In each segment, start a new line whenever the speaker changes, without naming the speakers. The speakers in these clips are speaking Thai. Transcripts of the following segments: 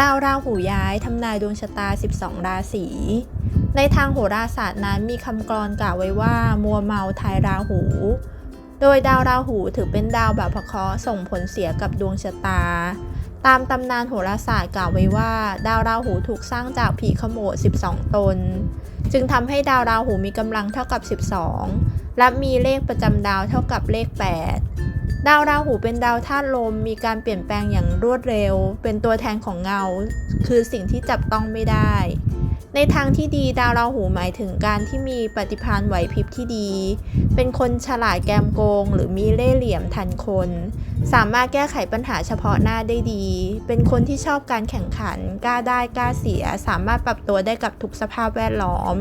ดาวราหูย้ายทำนายดวงชะตา 12 ราศี ในทางโหราศาสตร์นั้นมีคำกรอนกล่าวไว้ว่า มัวเมาทายราหู โดยดาวราหูถือเป็นดาวแบบพเคราะห์ส่งผลเสียกับดวงชะตา ตามตำนานโหราศาสตร์กล่าวไว้ว่า ดาวราหูถูกสร้างจากผีขโมด 12 ตน จึงทำให้ดาวราหูมีกำลังเท่ากับ 12 และมีเลขประจำดาวเท่ากับเลข 8 ดาวราหูเป็นดาวธาตุลมมีการเปลี่ยนแปลงอย่างรวดเร็ว เป็นตัวแทนของเงา คือสิ่งที่จับต้องไม่ได้ ในทางที่ดีดาวราหูหมายถึงการที่มีปฏิภาณไหวพริบที่ดี เป็นคนฉลาดแกมโกง หรือมีเล่ห์เหลี่ยมทันคน สามารถแก้ไขปัญหาเฉพาะหน้าได้ดี เป็นคนที่ชอบการแข่งขัน กล้าได้กล้าเสีย สามารถปรับตัวได้กับทุกสภาพแวดล้อม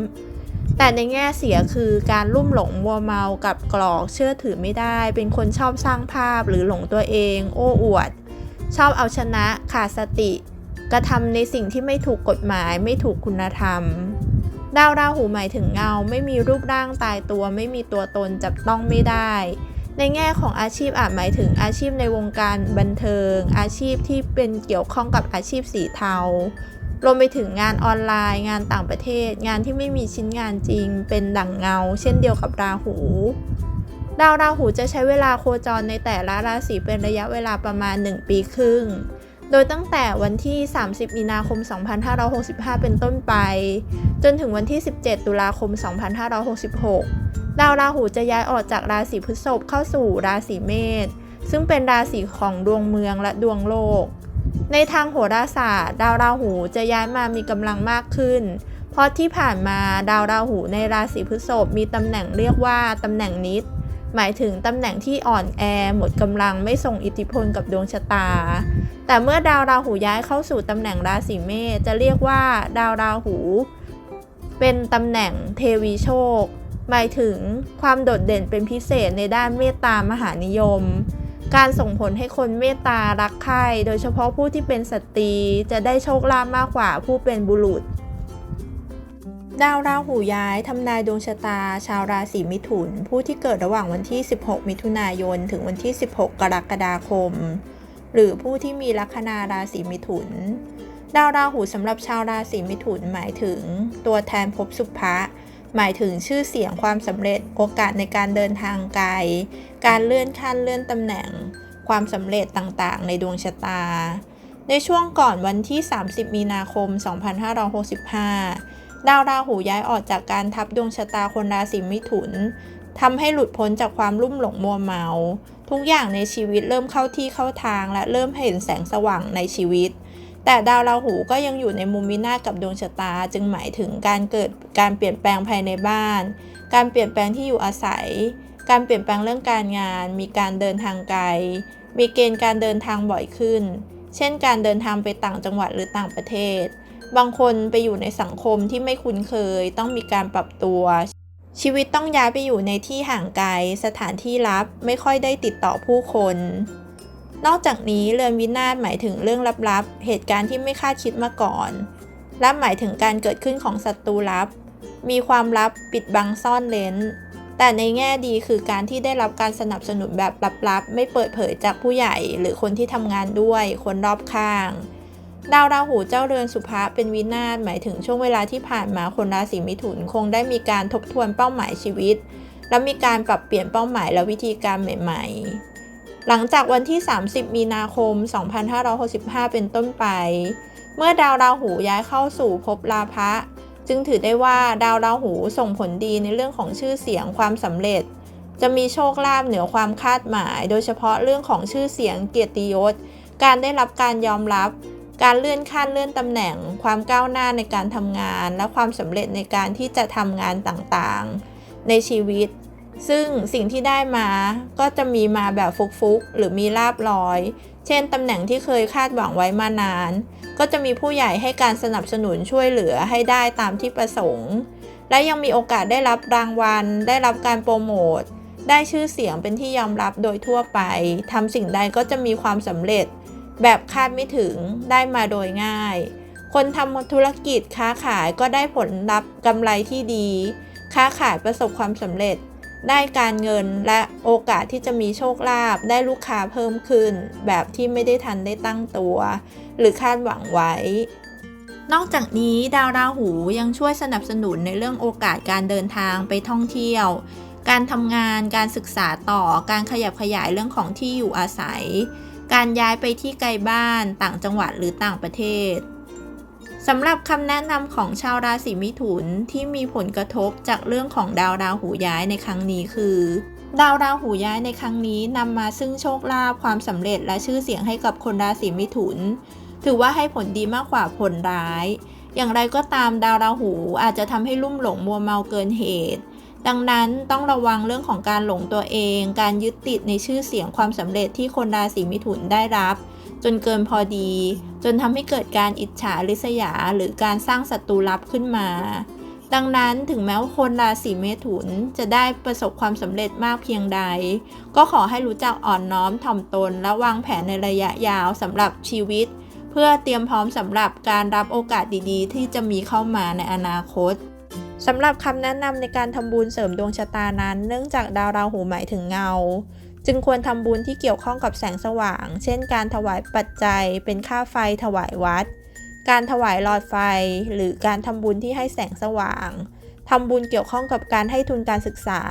แต่ในแง่เสียคือการลุ่มหลงมัวเมากับกรอกเชื่อถือไม่ได้ เป็นคนชอบสร้างภาพหรือหลงตัวเอง โอ้อวด ชอบเอาชนะขาดสติ กระทำในสิ่งที่ไม่ถูกกฎหมายไม่ถูกคุณธรรมดาวราหูหมายถึงเงาไม่มีรูปร่างตายตัว ไม่มีตัวตนจับต้องไม่ได้ ในแง่ของอาชีพอาจหมายถึงอาชีพในวงการบันเทิง อาชีพที่เป็นเกี่ยวข้องกับอาชีพสีเทา รวมไปถึงงานออนไลน์ งานต่างประเทศ งานที่ไม่มีชิ้นงานจริง เป็นดั่งเงา เช่นเดียวกับราหู ดาวราหูจะใช้เวลาโคจรในแต่ละราศีเป็นระยะเวลาประมาณ 1 ปีครึ่ง โดยตั้งแต่วันที่ 30 มีนาคม 2565 เป็นต้นไป จนถึงวันที่ 17 ตุลาคม 2566 ดาวราหูจะย้ายออกจากราศีพฤษภเข้าสู่ราศีเมษซึ่งเป็นราศีของดวงเมืองและดวงโลก ในทางโหราศาสตร์ ดาวราหูจะย้ายมามีกำลังมากขึ้น เพราะที่ผ่านมาดาวราหูในราศีพฤษภมีตำแหน่งเรียกว่าตำแหน่งนิด หมายถึงตำแหน่งที่อ่อนแอหมดกำลังไม่ส่งอิทธิพลกับดวงชะตา แต่เมื่อดาวราหูย้ายเข้าสู่ตำแหน่งราศีเมษจะเรียกว่า ดาวราหู เป็นตำแหน่งเทวีโชค หมายถึงความโดดเด่นเป็นพิเศษในด้านเมตตามหานิยม การส่งผลให้คนเมตตารักใคร่โดยเฉพาะผู้ที่เป็นสตรี จะได้โชคลาภมากกว่าผู้เป็นบุรุษ ดาวราหูย้ายทำนายดวงชะตา ชาวราศีมิถุน ผู้ที่เกิดระหว่างวันที่ 16 มิถุนายน ถึงวันที่ 16 กรกฎาคม หรือผู้ที่มีลัคนาราศีมิถุน ดาวราหูสำหรับชาวราศีมิถุนหมายถึง ตัวแทนภพสุภะ หมายถึงชื่อเสียงความสำเร็จโอกาสในการเดินทางไกล การเลื่อนขั้นเลื่อนตำแหน่ง ความสำเร็จต่างๆ ในดวงชะตา ในช่วงก่อนวันที่ 30 มีนาคม 2565 ดาวราหูย้ายออกจากการทับดวงชะตาคนราศีมิถุนทำให้หลุดพ้นจากความลุ่มหลงมัวเมา ทุกอย่างในชีวิตเริ่มเข้าที่เข้าทางและเริ่มเห็นแสงสว่างในชีวิต แต่ดาวราหูก็ยังอยู่ในมุมวินาศกับดวงชะตา จึงหมายถึงการเกิดการเปลี่ยนแปลงภายในบ้าน การเปลี่ยนแปลงที่อยู่อาศัย การเปลี่ยนแปลงเรื่องการงาน มีการเดินทางไกล มีเกณฑ์การเดินทางบ่อยขึ้น เช่น การเดินทางไปต่างจังหวัดหรือต่างประเทศ บางคนไปอยู่ในสังคมที่ไม่คุ้นเคย ต้องมีการปรับตัว ชีวิตต้องย้ายไปอยู่ในที่ห่างไกล สถานที่ลับ ไม่ค่อยได้ติดต่อผู้คน นอกจากนี้เรือนวินาศหมายถึงเรื่องลับๆ เหตุการณ์ที่ไม่คาดคิดมาก่อน และหมายถึงการเกิดขึ้นของศัตรูลับ มีความลับปิดบังซ่อนเลนแต่ในแง่ดีคือการที่ได้รับการสนับสนุนแบบลับๆ ไม่เปิดเผยจากผู้ใหญ่ หรือคนที่ทำงานด้วย คนรอบข้าง ดาวราหูเจ้าเรือนสุภะเป็นวินาศหมายถึงช่วงเวลาที่ผ่านมาคนราศีมิถุนคงได้มีการทบทวนเป้าหมายชีวิต และมีการปรับเปลี่ยนเป้าหมายและวิธีการใหม่ ๆ หลังจากวันที่ 30 มีนาคม 2565 เป็นต้นไป เมื่อดาวราหูย้ายเข้าสู่ภพลาภะจึงถือได้ว่าดาวราหูส่งผลดีในเรื่องของชื่อเสียงความสำเร็จ จะมีโชคลาภเหนือความคาดหมาย โดยเฉพาะเรื่องของชื่อเสียงเกียรติยศ การได้รับการยอมรับ การเลื่อนขั้นเลื่อนตำแหน่ง ความก้าวหน้าในการทำงาน และความสำเร็จในการที่จะทำงานต่างๆ ในชีวิต ซึ่งสิ่งที่ได้มาก็จะมีมาแบบฟุกๆ หรือมีลาบลอย เช่นตำแหน่งที่เคยคาดหวังไว้มานาน ก็จะมีผู้ใหญ่ให้การสนับสนุนช่วยเหลือให้ได้ตามที่ประสงค์ และยังมีโอกาสได้รับรางวัล ได้รับการโปรโมท ได้ชื่อเสียงเป็นที่ยอมรับโดยทั่วไปทำสิ่งใดก็จะมีความสำเร็จ แบบคาดไม่ถึงได้มาโดยง่าย คนทำธุรกิจค้าขายก็ได้ผลลัพธ์กำไรที่ดี ค้าขายประสบความสำเร็จ ได้การเงินและโอกาสที่จะมีโชคลาภได้ลูกค้าเพิ่มขึ้น แบบที่ไม่ได้ทันได้ตั้งตัว หรือคาดหวังไว้ นอกจากนี้ดาวราหูยังช่วยสนับสนุนในเรื่องโอกาสการเดินทางไปท่องเที่ยว การทำงานการศึกษาต่อการขยับขยายเรื่องของที่อยู่อาศัย การย้ายไปที่ไกลบ้านต่างจังหวัดหรือต่างประเทศ สำหรับคำแนะนำของชาวราศีมิถุนที่มีผลกระทบจากเรื่องของดาวราหูย้ายในครั้งนี้คือ ดาวราหูย้ายในครั้งนี้นำมาซึ่งโชคลาภความสำเร็จและชื่อเสียงให้กับคนราศีมิถุน ถือว่าให้ผลดีมากกว่าผลร้าย อย่างไรก็ตามดาวราหูอาจจะทำให้ลุ่มหลงมัวเมาเกินเหตุ ดังนั้นต้องระวังเรื่องของการหลงตัวเอง การยึดติดในชื่อเสียงความสำเร็จที่คนราศีมิถุนได้รับ จนเกินพอดี จนทำให้เกิดการอิจฉาริษยาหรือการสร้างศัตรูลับขึ้นมา ดังนั้นถึงแม้ว่าคนราศีเมถุนจะได้ประสบความสำเร็จมากเพียงใด ก็ขอให้รู้จักอ่อนน้อมถ่อมตนและวางแผนในระยะยาวสำหรับชีวิต เพื่อเตรียมพร้อมสำหรับการรับโอกาสดีๆ ที่จะมีเข้ามาในอนาคตสำหรับคำแนะนำในการทำบุญเสริมดวงชะตานั้น เนื่องจากดาวราหูหมายถึงเงา จึงควรทำบุญที่เกี่ยวข้องกับแสงสว่าง เช่น การถวายปัจจัย เป็นค่าไฟถวายวัด การถวายหลอดไฟ หรือการทำบุญที่ให้แสงสว่างทำบุญเกี่ยวข้องกับการให้ทุนการศึกษา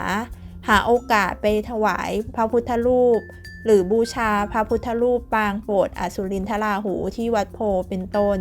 หาโอกาสไปถวายพระพุทธรูป หรือบูชาพระพุทธรูปปางโปรดอสุรินทราหูที่วัดโพเป็นต้น